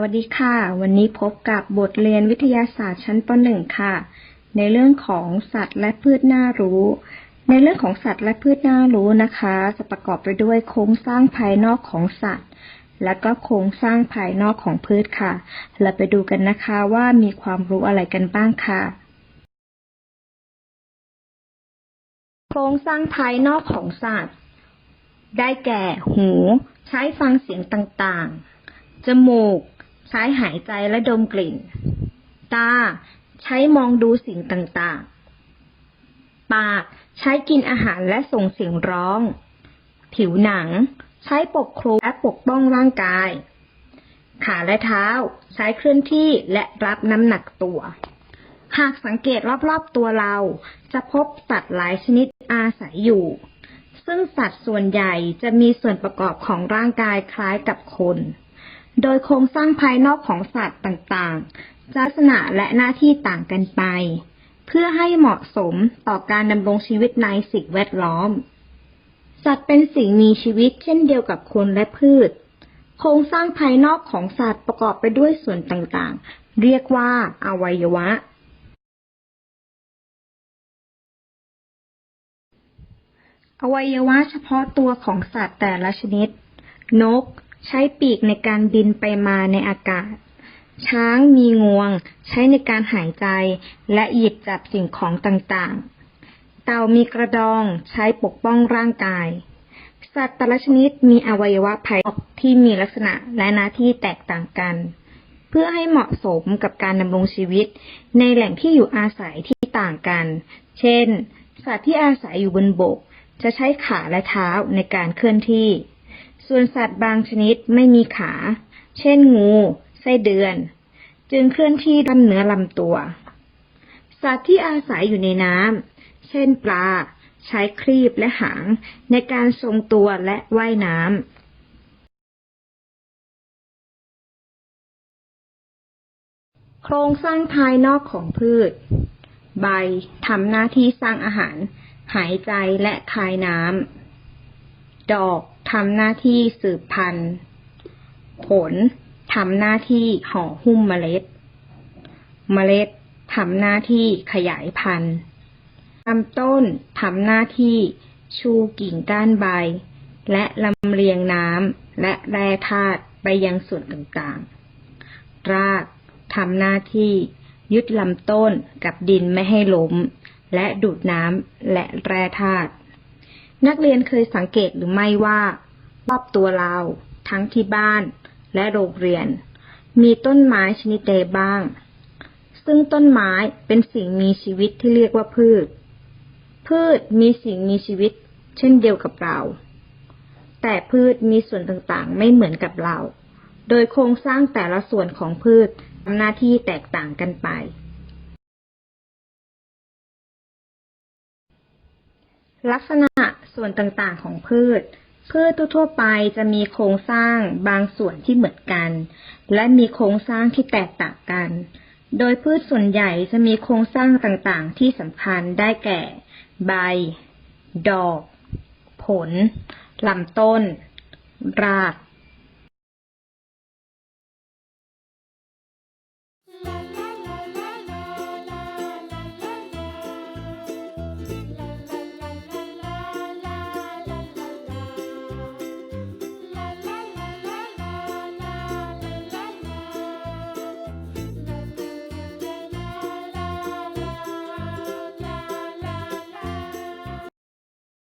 วัสดีค่ะ วันนี้พบกับบทเรียนวิทยาศาสตร์ชั้นป .1 ค่ะ ในเรื่องของสัตว์และพืชน่ารู้ ในเรื่องของสัตว์และพืชน่ารู้นะคะ จะประกอบไปด้วยโครงสร้างภายนอกของสัตว์ และก็โครงสร้างภายนอกของพืชค่ะ เราไปดูกันนะคะว่ามีความรู้อะไรกันบ้างค่ะ โครงสร้างภายนอกของสัตว์ ได้แก่หู ใช้ฟังเสียงต่างๆจมูก ใช้หายใจและดมกลิ่น ตา ใช้มองดูสิ่งต่างๆ ปาก ใช้กินอาหารและส่งเสียงร้อง ผิวหนัง ใช้ปกคลุมและปกป้องร่างกาย ขาและเท้า ใช้เคลื่อนที่และรับน้ำหนักตัว หากสังเกตรอบๆตัวเรา จะพบสัตว์หลายชนิดอาศัยอยู่ ซึ่งสัตว์ส่วนใหญ่จะมีส่วนประกอบของร่างกายคล้ายกับคน โดยโครงสร้างภายนอกของสัตว์ต่างๆ ลักษณะและหน้าที่ต่างกันไป เพื่อให้เหมาะสมต่อการดำรงชีวิตในสิ่งแวดล้อม สัตว์เป็นสิ่งมีชีวิตเช่นเดียวกับคนและพืช โครงสร้างภายนอกของสัตว์ประกอบไปด้วยส่วนต่างๆ เรียกว่าอวัยวะอวัยวะเฉพาะตัวของสัตว์แต่ละชนิด นก ใช้ปีกในการบินไปมาในอากาศ ช้างมีงวง ใช้ในการหายใจ และหยิบจับสิ่งของต่างๆ เต่ามีกระดองใช้ปกป้องร่างกาย สัตว์แต่ละชนิดมีอวัยวะภายนอกที่มีลักษณะและหน้าที่แตกต่างกัน เพื่อให้เหมาะสมกับการดำรงชีวิต ในแหล่งที่อยู่อาศัยที่ต่างกัน เช่น สัตว์ที่อาศัยอยู่บนบกจะใช้ขาและเท้าในการเคลื่อนที่ ส่วนสัตว์บางชนิดไม่มีขา เช่นงูไส้เดือน จึงเคลื่อนที่ด้านเนื้อลำตัว สัตว์ที่อาศัยอยู่ในน้ำเช่นปลา ใช้ครีบและหาง ในการทรงตัวและว่ายน้ำโครงสร้างภายนอกของพืช ใบทำหน้าที่สร้างอาหาร หายใจและคายน้ำ ดอก ทำหน้าที่สืบพันธุ์ ผลทำหน้าที่ห่อหุ้มเมล็ด เมล็ดทำหน้าที่ขยายพันธุ์ลำต้นทำหน้าที่ชูกิ่งก้านใบ และลำเลียงน้ำและแร่ธาตุไปยังส่วนต่างๆ รากทำหน้าที่ยึดลำต้นกับดินไม่ให้ล้ม และดูดน้ำและแร่ธาตุ นักเรียนเคยสังเกตหรือไม่ว่ารอบตัวเรา ทั้งที่บ้านและโรงเรียน มีต้นไม้ชนิดใดบ้าง ซึ่งต้นไม้เป็นสิ่งมีชีวิตที่เรียกว่าพืช พืชมีสิ่งมีชีวิต เช่นเดียวกับเรา แต่พืชมีส่วนต่างๆ ไม่เหมือนกับเรา โดยโครงสร้างแต่ละส่วนของพืชทำหน้าที่แตกต่างกันไป ลักษณะส่วนต่างๆของพืช พืชทั่วๆไปจะมีโครงสร้างบางส่วนที่เหมือนกัน และมีโครงสร้างที่แตกต่างกัน โดยพืชส่วนใหญ่จะมีโครงสร้างต่างๆ ที่สำคัญได้แก่ ใบ ดอก ผลลำต้น ราก